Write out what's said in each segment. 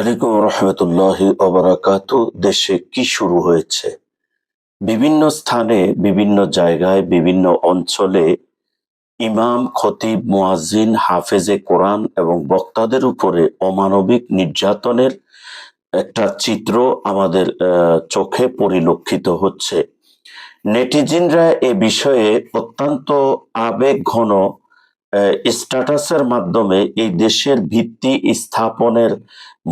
আলাইকুম রহমতুল্লাহ দেশে কি শুরু হয়েছে? বিভিন্ন স্থানে, বিভিন্ন জায়গায়, বিভিন্ন অঞ্চলে ইমাম, খতিব, মুয়াজ্জিন, হাফেজে কোরআন এবং বক্তাদের উপরে অমানবিক নির্যাতনের একটা চিত্র আমাদের চোখে পরিলক্ষিত হচ্ছে। নেটিজিনরা এ বিষয়ে অত্যন্ত আবেগ ঘন স্ট্যাটাসের মাধ্যমে এই দেশের ভিত্তি স্থাপনের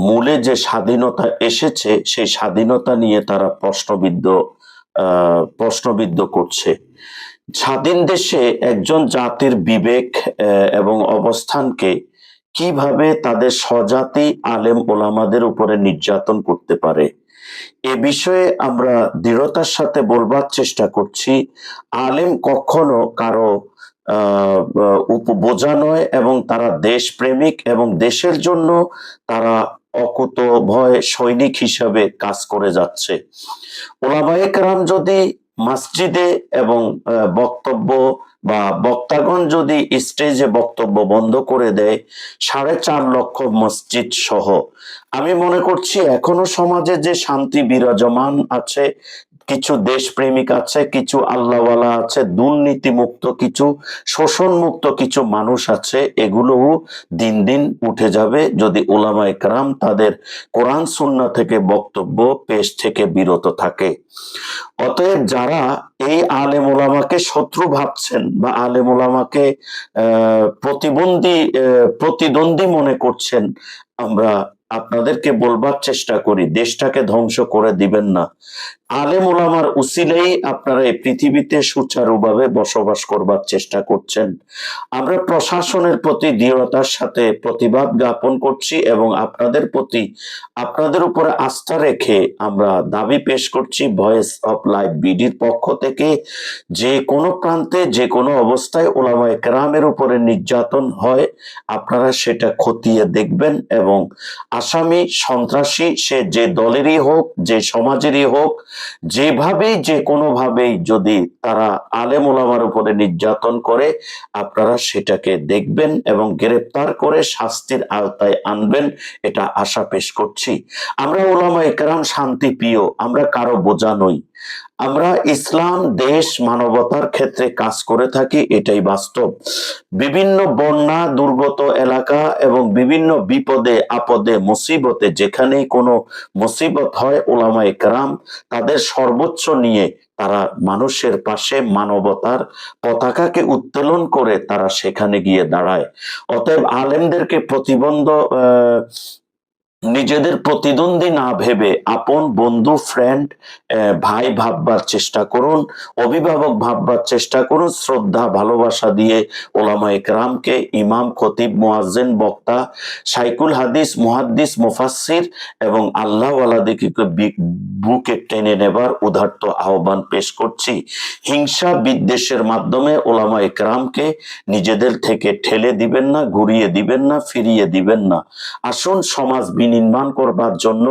মূলে যে স্বাধীনতা এসেছে, সেই স্বাধীনতা নিয়ে তারা প্রশ্নবিদ্ধ প্রশ্নবিদ্ধ করছে। স্বাধীন দেশে একজন জাতির বিবেক এবং অবস্থানকে কীভাবে তাদের স্বজাতি আলেম ওলামাদের উপরে নির্যাতন করতে পারে? এ বিষয়ে আমরা দৃঢ়তার সাথে বলবার চেষ্টা করছি। আলেম কখনো কারও বোঝা নয় এবং তারা দেশপ্রেমিক এবং দেশের জন্য তারা অকুত ভয় সৈনিক হিসাবে কাজ করে যাচ্ছে। ওলামায়ে কেরাম যদি মসজিদে এবং বক্তব্য বা বক্তাগণ যদি স্টেজে বক্তব্য বন্ধ করে দেয়, সাড়ে চার লক্ষ মসজিদ সহ। আমি মনে করছি এখনও সমাজে যে শান্তি বিরাজমান আছে কিছু দেশপ্রেমিক আছে, কিছু আল্লাহওয়ালা আছে দুর্নীতি মুক্ত কিছু শোষণ মুক্ত কিছু মানুষ আছে, এগুলোও দিন দিন উঠে যাবে। যদি ওলামা একরাম তাদের কোরআন সুন্না থেকে বক্তব্য পেশ থেকে বিরত থাকে। অতএব যারা এই আলেম ওলামাকে শত্রু ভাবছেন বা আলেম ওলামাকে প্রতিবন্ধী প্রতিদ্বন্দ্বী মনে করছেন, আমরা আপনাদেরকে বলবার চেষ্টা করি, দেশটাকে ধ্বংস করে দিবেন না। আলেম ওলামার উসিলেই আপনারা এই পৃথিবীতে সুচারুভাবে বসবাস করবার চেষ্টা করছেন। আমরা প্রশাসনের প্রতি দৃঢ়তার সাথে প্রতিবাদ জ্ঞাপন করছি এবং আপনাদের প্রতি আপনাদের উপরে আস্থা রেখে আমরা দাবি পেশ করছি ভয়েস অফ লাইফ বিডির পক্ষ থেকে। যে কোনো প্রান্তে, যে কোনো অবস্থায় ওলামা একরামের উপরে নির্যাতন হয়, আপনারা সেটা খতিয়ে দেখবেন এবং আসামি, সন্ত্রাসী, সে যে দলেরই হোক, যে সমাজেরই হোক যেভাবেই, যে কোনোভাবেই যদি তারা আলেম ওলামার উপরে নির্যাতন করে, আপনারা সেটাকে দেখবেন এবং গ্রেপ্তার করে শাস্তির আওতায় আনবেন, এটা আশা পেশ করছি। আমরা ওলামা একরাম শান্তি প্রিয়, আমরা কারও বোঝা নই। আমরা ইসলাম, দেশ, মানবতার ক্ষেত্রে কাজ করে থাকি, এটাই বাস্তব। বিভিন্ন বন্যা, দুর্গত এলাকা এবং বিভিন্ন বিপদে, আপদে, মুসিবতে, যেখানেই কোনো মুসিবত হয়, ওলামা একরাম তাদের সর্বোচ্চ নিয়ে তারা মানুষের পাশে মানবতার পতাকাকে উত্তোলন করে তারা সেখানে গিয়ে দাঁড়ায়। অতএব আলেমদেরকে প্রতিবন্ধ নিজেদের প্রতিদ্বন্দ্বী না ভেবে আপন বন্ধু ফ্রেন্ড ভাই ভাববার চেষ্টা করুন, অভিভাবক ভাববার চেষ্টা করুন, শ্রদ্ধা, ভালোবাসা দিয়ে ওলামা একরামকে ইমাম, খতিব, মুয়াজ্জেন, বক্তা, সাইকুল হাদিস, মুহাদ্দিস, মুফাসসির এবং আল্লাহওয়ালাদিকে বুকে টেনে নেবার উদার্ত আহ্বান পেশ করছি। হিংসা বিদ্বেষের মাধ্যমে ওলামা একরামকে নিজেদের থেকে ঠেলে দিবেন না, ঘুরিয়ে দিবেন না, ফিরিয়ে দিবেন না। আসুন সমাজ বিনির্মাণ করবার জন্য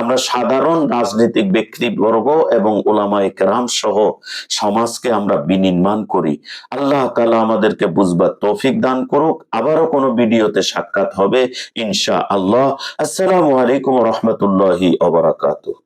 আমরা সাধারণ রাজনৈতিক ব্যক্তিবর্গ এবং ওলামা একরাম সহ সমাজকে আমরা বিনির্মাণ করি। আল্লাহ তালা আমাদেরকে বুঝবার তৌফিক দান করুক। আবারও কোনো ভিডিওতে সাক্ষাৎ হবে ইনশা আল্লাহ আসসালামু আলাইকুম রহমতুল্লাহি অবরাকাতুহ